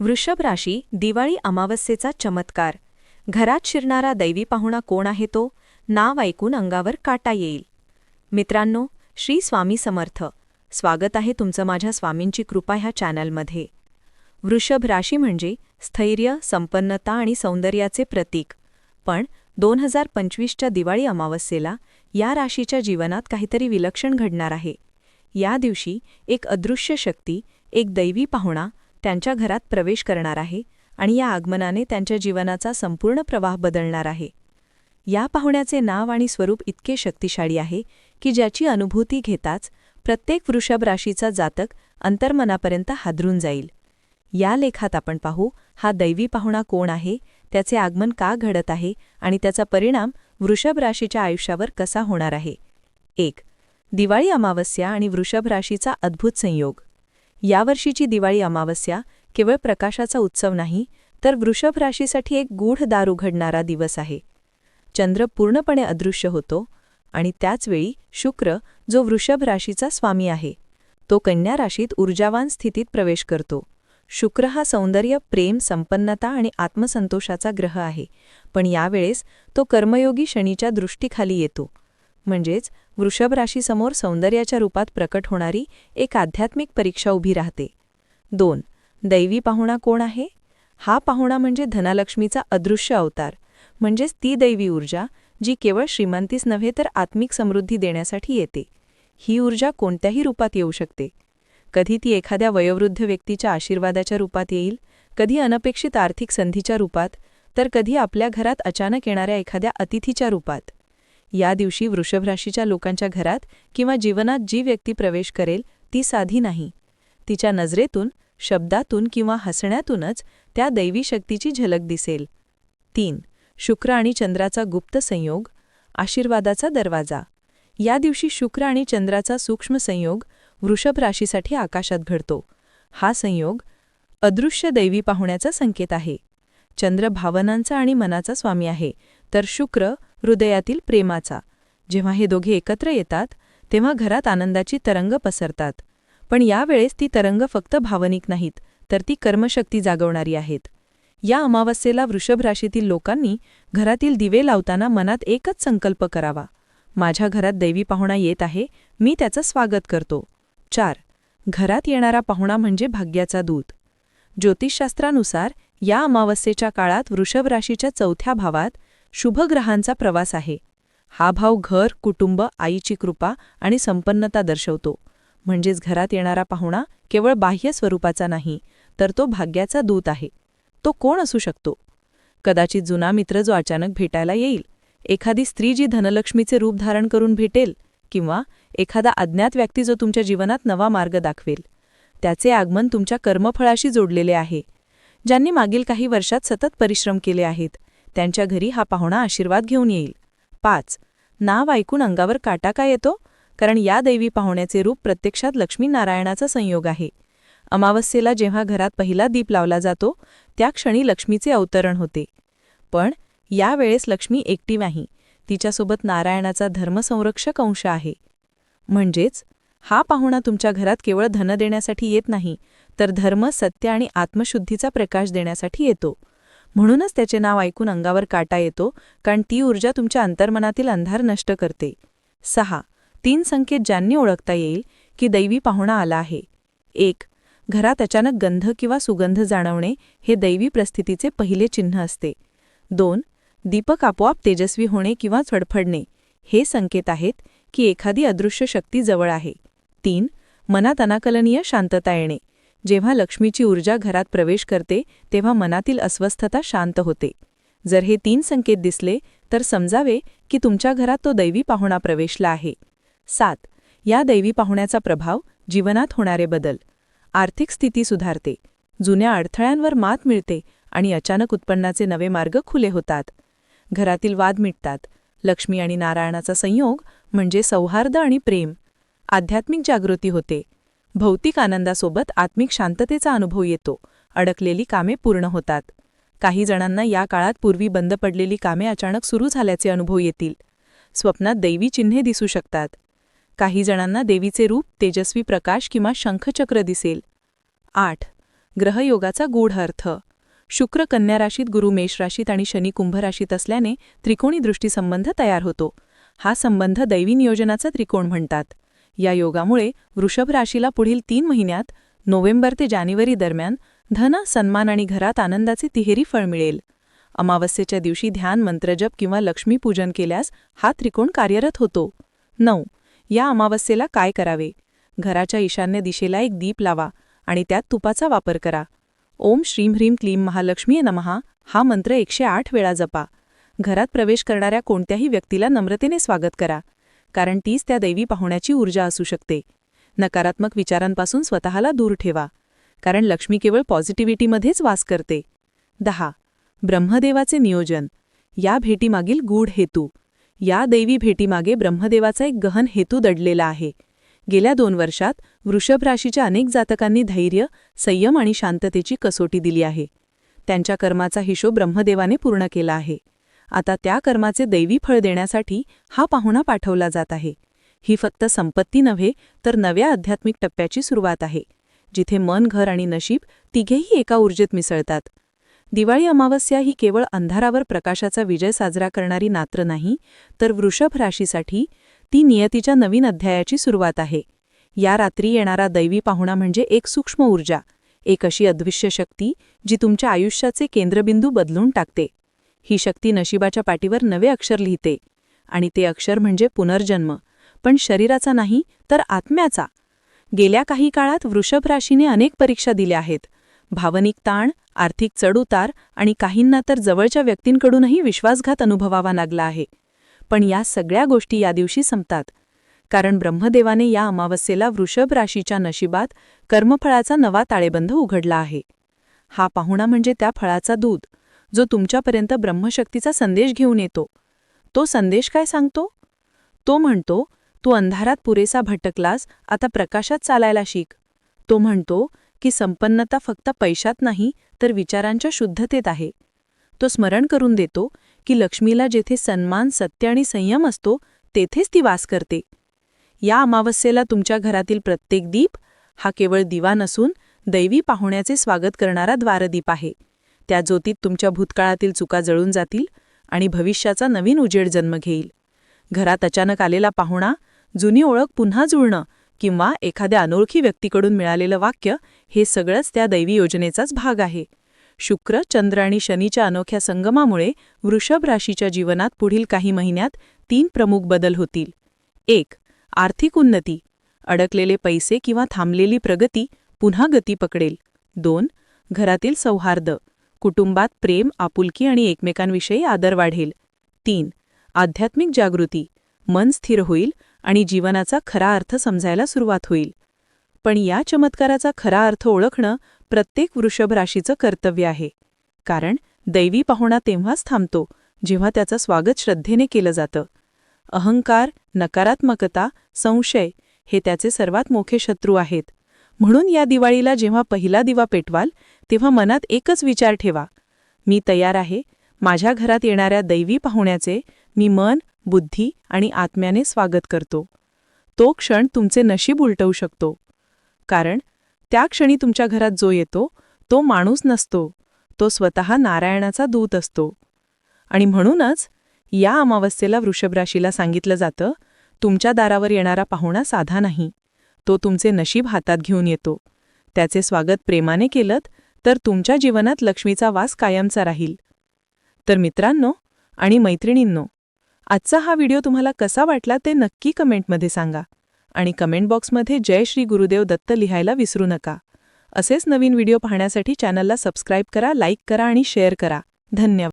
वृषभ राशी दिवाळी अमावस्येचा चमत्कार. घरात शिरणारा दैवी पाहुणा कोण आहे तो? नाव ऐकून अंगावर काटा येईल. मित्रांनो श्री स्वामी समर्थ. स्वागत आहे तुमचं माझ्या स्वामींची कृपा ह्या चॅनलमध्ये. वृषभ राशी म्हणजे स्थैर्य संपन्नता आणि सौंदर्याचे प्रतीक. पण दोन हजार पंचवीसच्या दिवाळी अमावस्येला या राशीच्या जीवनात काहीतरी विलक्षण घडणार आहे. या दिवशी एक अदृश्य शक्ती एक दैवी पाहुणा त्यांच्या घरात प्रवेश करणार आहे आणि या आगमनाने त्यांच्या जीवनाचा संपूर्ण प्रवाह बदलणार आहे. या पाहुण्याचे नाव आणि स्वरूप इतके शक्तिशाळी आहे की ज्याची अनुभूती घेताच प्रत्येक वृषभ राशीचा जातक अंतर्मनापर्यंत हादरून जाईल. या लेखात आपण पाहू हा दैवी पाहुणा कोण आहे त्याचे आगमन का घडत आहे आणि त्याचा परिणाम वृषभ राशीच्या आयुष्यावर कसा होणार आहे? एक दिवाळी अमावस्या आणि वृषभ राशीचा अद्भुत संयोग. यावर्षीची दिवाळी अमावस्या केवळ प्रकाशाचा उत्सव नाही तर वृषभ राशीसाठी एक गूढ दार उघडणारा दिवस आहे. चंद्र पूर्णपणे अदृश्य होतो आणि त्याचवेळी शुक्र जो वृषभ राशीचा स्वामी आहे तो कन्या राशीत ऊर्जावान स्थितीत प्रवेश करतो. शुक्र हा सौंदर्य प्रेम संपन्नता आणि आत्मसंतोषाचा ग्रह आहे पण यावेळेस तो कर्मयोगी शनीच्या दृष्टीखाली येतो. म्हणजेच वृषभ राशीसमोर सौंदर्याच्या रूपात प्रकट होणारी एक आध्यात्मिक परीक्षा उभी राहते. दोन दैवी पाहुणा कोण आहे? हा पाहुणा म्हणजे धनालक्ष्मीचा अदृश्य अवतार म्हणजेच ती दैवी ऊर्जा जी केवळ श्रीमंतीच नव्हे तर आत्मिक समृद्धी देण्यासाठी येते. ही ऊर्जा कोणत्याही रूपात येऊ शकते. कधी ती एखाद्या वयोवृद्ध व्यक्तीच्या आशीर्वादाच्या रूपात येईल कधी अनपेक्षित आर्थिक संधीच्या रूपात तर कधी आपल्या घरात अचानक येणाऱ्या एखाद्या अतिथीच्या रूपात. या दिवशी वृषभ राशीच्या लोकांच्या घरात किंवा जीवनात जी व्यक्ती प्रवेश करेल ती साधी नाही. तिच्या नजरेतून शब्दातून किंवा हसण्यातूनच त्या दैवी शक्तीची झलक दिसेल. तीन शुक्र आणि चंद्राचा गुप्त संयोग आशीर्वादाचा दरवाजा. या दिवशी शुक्र आणि चंद्राचा सूक्ष्म संयोग वृषभ राशीसाठी आकाशात घडतो. हा संयोग अदृश्य दैवी पाहुण्याचा संकेत आहे. चंद्र भावनांचा आणि मनाचा स्वामी आहे. तर शुक्र हृदयातील प्रेमाचा. जेव्हा हे दोघे एकत्र येतात तेव्हा घरात आनंदाची तरंग पसरतात. पण यावेळेस ती तरंग फक्त भावनिक नाहीत तर ती कर्मशक्ती जागवणारी आहेत. या अमावस्येला वृषभ राशीतील लोकांनी घरातील दिवे लावताना मनात एकच संकल्प करावा. माझ्या घरात दैवी पाहुणा येत आहे मी त्याचं स्वागत करतो. चार. घरात येणारा पाहुणा म्हणजे भाग्याचा दूत. ज्योतिषशास्त्रानुसार या अमावस्येच्या काळात वृषभ राशीच्या चौथ्या भावात शुभग्रहांचा प्रवास आहे. हा भाव घर कुटुंब आईची कृपा आणि संपन्नता दर्शवतो. म्हणजेच घरात येणारा पाहुणा केवळ बाह्य स्वरूपाचा नाही तर तो भाग्याचा दूत आहे. तो कोण असू शकतो? कदाचित जुना मित्र जो अचानक भेटायला येईल एखादी स्त्री जी धनलक्ष्मीचे रूप धारण करून भेटेल किंवा एखादा अज्ञात व्यक्ती जो तुमच्या जीवनात नवा मार्ग दाखवेल त्याचे आगमन तुमच्या कर्मफळाशी जोडलेले आहे. ज्यांनी मागील काही वर्षात सतत परिश्रम केले आहेत त्यांच्या घरी हा पाहुणा आशीर्वाद घेऊन येईल. पाच. नाव ऐकून अंगावर काटा का येतो? कारण या दैवी पाहुण्याचे रूप प्रत्यक्षात लक्ष्मीनारायणाचा संयोग आहे. अमावस्येला जेव्हा घरात पहिला दीप लावला जातो त्या क्षणी लक्ष्मीचे अवतरण होते. पण यावेळेस लक्ष्मी एकटी नाही. तिच्यासोबत नारायणाचा धर्मसंरक्षक अंश आहे. म्हणजेच हा पाहुणा तुमच्या घरात केवळ धन देण्यासाठी येत नाही तर धर्म सत्य आणि आत्मशुद्धीचा प्रकाश देण्यासाठी येतो. म्हणूनच त्याचे नाव ऐकून अंगावर काटा येतो कारण ती ऊर्जा तुमच्या अंतर्मनातील अंधार नष्ट करते. सहा. तीन संकेत ज्यांनी ओळखता येईल की दैवी पाहुणा आला आहे. एक. घरात अचानक गंध किंवा सुगंध जाणवणे हे दैवी प्रस्थितीचे पहिले चिन्ह असते. दोन. दीपक आपोआप तेजस्वी होणे किंवा झडफडणे हे संकेत आहेत की एखादी अदृश्य शक्ती जवळ आहे. तीन. मनात अनाकलनीय शांतता येणे. जेव्हा लक्ष्मीची ऊर्जा घरात प्रवेश करते तेव्हा मनातील अस्वस्थता शांत होते. जर हे तीन संकेत दिसले तर समजावे की तुमच्या घरात तो दैवी पाहुणा प्रवेशला आहे. सात. या दैवी पाहुण्याचा प्रभाव जीवनात होणारे बदल. आर्थिक स्थिती सुधारते. जुन्या अडथळ्यांवर मात मिळते आणि अचानक उत्पन्नाचे नवे मार्ग खुले होतात. घरातील वाद मिटतात. लक्ष्मी आणि नारायणाचा संयोग म्हणजे सौहार्द आणि प्रेम. आध्यात्मिक जागृती होते. भौतिक आनंदासोबत आत्मिक शांततेचा अनुभव येतो. अडकलेली कामे पूर्ण होतात. काही जणांना या काळात पूर्वी बंद पडलेली कामे अचानक सुरू झाल्याचे अनुभव येतील. स्वप्नात दैवी चिन्हे दिसू शकतात. काही जणांना देवीचे रूप तेजस्वी प्रकाश किंवा शंखचक्र दिसेल. आठ. ग्रहयोगाचा गूढ अर्थ. शुक्र कन्या राशीत गुरु मेष राशीत आणि शनी कुंभ राशीत असल्याने त्रिकोणी दृष्टीसंबंध तयार होतो. हा संबंध दैवी नियोजनाचा त्रिकोण म्हणतात. या योगामुळे वृषभ राशीला पुढील तीन महिन्यात नोव्हेंबर ते जानेवारी दरम्यान धन सन्मान आणि घरात आनंदाचे तिहेरी फळ मिळेल. अमावस्येच्या दिवशी ध्यान मंत्रजप किंवा लक्ष्मीपूजन केल्यास हा त्रिकोण कार्यरत होतो. नऊ. या अमावस्येला काय करावे? घराच्या ईशान्य दिशेला एक दीप लावा आणि त्यात तुपाचा वापर करा. ओम श्रीम ह्रीम क्लीम महालक्ष्मी नमहा हा मंत्र एकशे आठ वेळा जपा. घरात प्रवेश करणाऱ्या कोणत्याही व्यक्तीला नम्रतेने स्वागत करा. कारण तीच त्या दैवी पाहुण्याची ऊर्जा असू शकते. नकारात्मक विचारांपासून स्वतःला दूर ठेवा. कारण लक्ष्मी केवळ पॉझिटिव्हिटीमध्येच वास करते. दहा. ब्रह्मदेवाचे नियोजन. या भेटीमागील गूढ हेतू. या दैवी भेटीमागे ब्रह्मदेवाचा एक गहन हेतू दडलेला आहे. गेल्या दोन वर्षात वृषभ राशीच्या अनेक जातकांनी धैर्य संयम आणि शांततेची कसोटी दिली आहे. त्यांच्या कर्माचा हिशोब ब्रह्मदेवाने पूर्ण केला आहे. आता त्या कर्माचे दैवी फळ देण्यासाठी हा पाहुणा पाठवला जात आहे. ही फक्त संपत्ती नव्हे तर नव्या आध्यात्मिक टप्प्याची सुरुवात आहे. जिथे मन घर आणि नशीब तिघेही एका ऊर्जेत मिसळतात. दिवाळी अमावस्या ही केवळ अंधारावर प्रकाशाचा विजय साजरा करणारी नात्र नाही तर वृषभ राशीसाठी ती नियतीच्या नवीन अध्यायाची सुरुवात आहे. या रात्री येणारा दैवी पाहुणा म्हणजे एक सूक्ष्म ऊर्जा एक अशी अदृश्य शक्ती जी तुमच्या आयुष्याचे केंद्रबिंदू बदलून टाकते. ही शक्ती नशिबाच्या पाठीवर नवे अक्षर लिहिते. आणि ते अक्षर म्हणजे पुनर्जन्म. पण शरीराचा नाही तर आत्म्याचा. गेल्या काही काळात वृषभ राशीने अनेक परीक्षा दिल्या आहेत. भावनिक ताण आर्थिक चढउतार आणि काहींना तर जवळच्या व्यक्तींकडूनही विश्वासघात अनुभवावा लागला आहे. पण या सगळ्या गोष्टी या दिवशी संपतात. कारण ब्रह्मदेवाने या अमावस्येला वृषभ राशीच्या नशिबात कर्मफळाचा नवा ताळेबंध उघडला आहे. हा पाहुणा म्हणजे त्या फळाचा दूध. जो तुमच्यापर्यंत ब्रह्मशक्तीचा संदेश घेऊन येतो. तो संदेश काय सांगतो? तो म्हणतो तू अंधारात पुरेसा भटकलास आता प्रकाशात चालायला शिक. तो म्हणतो की संपन्नता फक्त पैशात नाही तर विचारांच्या शुद्धतेत आहे. तो स्मरण करून देतो की लक्ष्मीला जेथे सन्मान सत्य आणि संयम असतो तेथेच ती वास करते. या अमावस्येला तुमच्या घरातील प्रत्येक दीप हा केवळ दिवा नसून दैवी पाहुण्याचे स्वागत करणारा द्वारदीप आहे. त्या ज्योतीत तुमच्या भूतकाळातील चुका जळून जातील आणि भविष्याचा नवीन उजेड जन्म घेईल. घरात अचानक आलेला पाहुणा जुनी ओळख पुन्हा जुळणं किंवा एखाद्या अनोळखी व्यक्तीकडून मिळालेलं वाक्य हे सगळंच त्या दैवी योजनेचाच भाग आहे. शुक्र चंद्र आणि शनीच्या अनोख्या संगमामुळे वृषभ राशीच्या जीवनात पुढील काही महिन्यात तीन प्रमुख बदल होतील. एक आर्थिक उन्नती. अडकलेले पैसे किंवा थांबलेली प्रगती पुन्हा गती पकडेल. दोन घरातील सौहार्द. कुटुंबात प्रेम आपुलकी आणि एकमेकांविषयी आदर वाढेल. तीन आध्यात्मिक जागृती. मन स्थिर होईल आणि जीवनाचा खरा अर्थ समजायला सुरुवात होईल. पण या चमत्काराचा खरा अर्थ ओळखणं प्रत्येक वृषभ राशीचं कर्तव्य आहे. कारण दैवी पाहुणा तेव्हाच थांबतो जेव्हा त्याचं स्वागत श्रद्धेने केलं जातं. अहंकार नकारात्मकता संशय हे त्याचे सर्वात मोठे शत्रू आहेत. म्हणून या दिवाळीला जेव्हा पहिला दिवा पेटवाल तेव्हा मनात एकच विचार ठेवा. मी तयार आहे. माझ्या घरात येणाऱ्या दैवी पाहुण्याचे मी मन बुद्धी आणि आत्म्याने स्वागत करतो. तो क्षण तुमचे नशीब उलटवू शकतो. कारण त्या क्षणी तुमच्या घरात जो येतो तो माणूस नसतो. तो स्वतः नारायणाचा दूत असतो. आणि म्हणूनच या अमावस्येला वृषभराशीला सांगितलं जातं तुमच्या दारावर येणारा पाहुणा साधा नाही. तो तुमचे नशीब हातात घेऊन येतो. त्याचे स्वागत प्रेमाने केलत तर तुमच्या जीवनात लक्ष्मीचा वास कायमचा राहील. तर मित्रांनो आणि मैत्रिणींनो आजचा हा व्हिडिओ तुम्हाला कसा वाटला ते नक्की कमेंटमध्ये सांगा आणि कमेंट बॉक्समध्ये जय श्री गुरुदेव दत्त लिहायला विसरू नका. असेच नवीन व्हिडिओ पाहण्यासाठी चॅनलला सबस्क्राईब करा लाईक करा आणि शेअर करा. धन्यवाद.